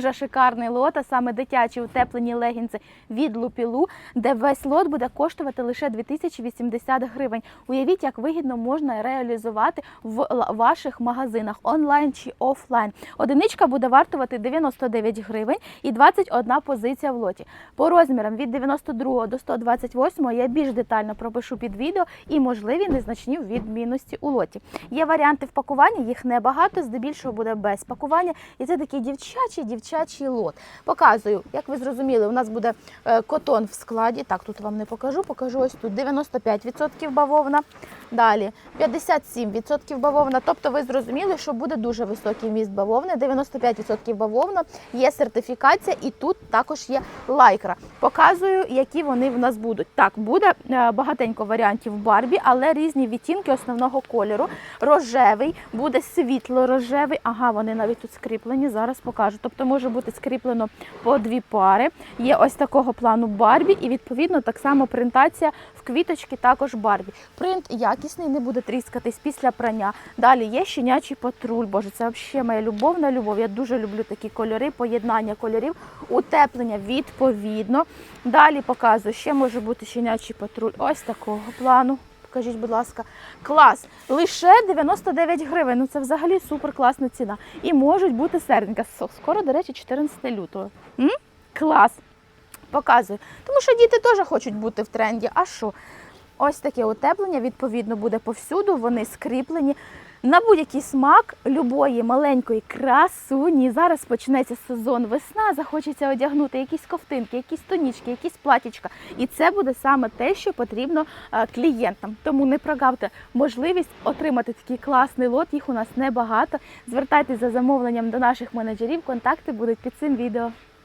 дуже шикарний лот, а саме дитячі утеплені легінси від Лупілу, де весь лот буде коштувати лише 2080 гривень. Уявіть, як вигідно можна реалізувати в ваших магазинах онлайн чи офлайн. Одиничка буде вартувати 99 гривень і 21 позиція в лоті. По розмірам від 92 до 128 я більш детально пропишу під відео і можливі незначні відмінності у лоті. Є варіанти в пакуванні, їх небагато, здебільшого буде без пакування. І це такий дівчачий дівчачий лот. Показую, як ви зрозуміли, у нас буде е, котон в складі. Так, тут вам не покажу, покажу ось тут 95% бавовна. Далі 57% бавовна. Тобто ви зрозуміли, що буде дуже високий міст бавовни, 95% бавовна, є сертифікація, і тут також є лайкра. Показую, які вони в нас будуть. Так, буде е, багатенько варіантів Барбі, але різні відтінки основного кольору. Рожевий, буде світло-рожевий. Ага, вони навіть тут скріплені. Зараз покажу. Тобто може бути скріплено по дві пари. Є ось такого плану Барбі, і відповідно так само принтація в квіточки також Барбі. Принт якісний, не буде тріскатись після прання. Далі є щенячий патруль. Боже, це взагалі моя любовна любов. Я дуже люблю такі кольори, поєднання кольорів, утеплення відповідно. Далі показую, ще може бути щенячий патруль. Ось такого плану. Покажіть, будь ласка, клас. Лише 99 гривень. Ну це взагалі супер класна ціна. І можуть бути серденька. Скоро, до речі, 14 лютого. М? Клас. Показую. Тому що діти теж хочуть бути в тренді. А що? Ось таке утеплення, відповідно, буде повсюду. Вони скріплені на будь-який смак любої маленької красуні. Зараз почнеться сезон весна. Захочеться одягнути якісь ковтинки, якісь тонічки, якісь платічка. І це буде саме те, що потрібно е, клієнтам. Тому не прогавте можливість отримати такий класний лот. Їх у нас небагато. Звертайтесь за замовленням до наших менеджерів. Контакти будуть під цим відео.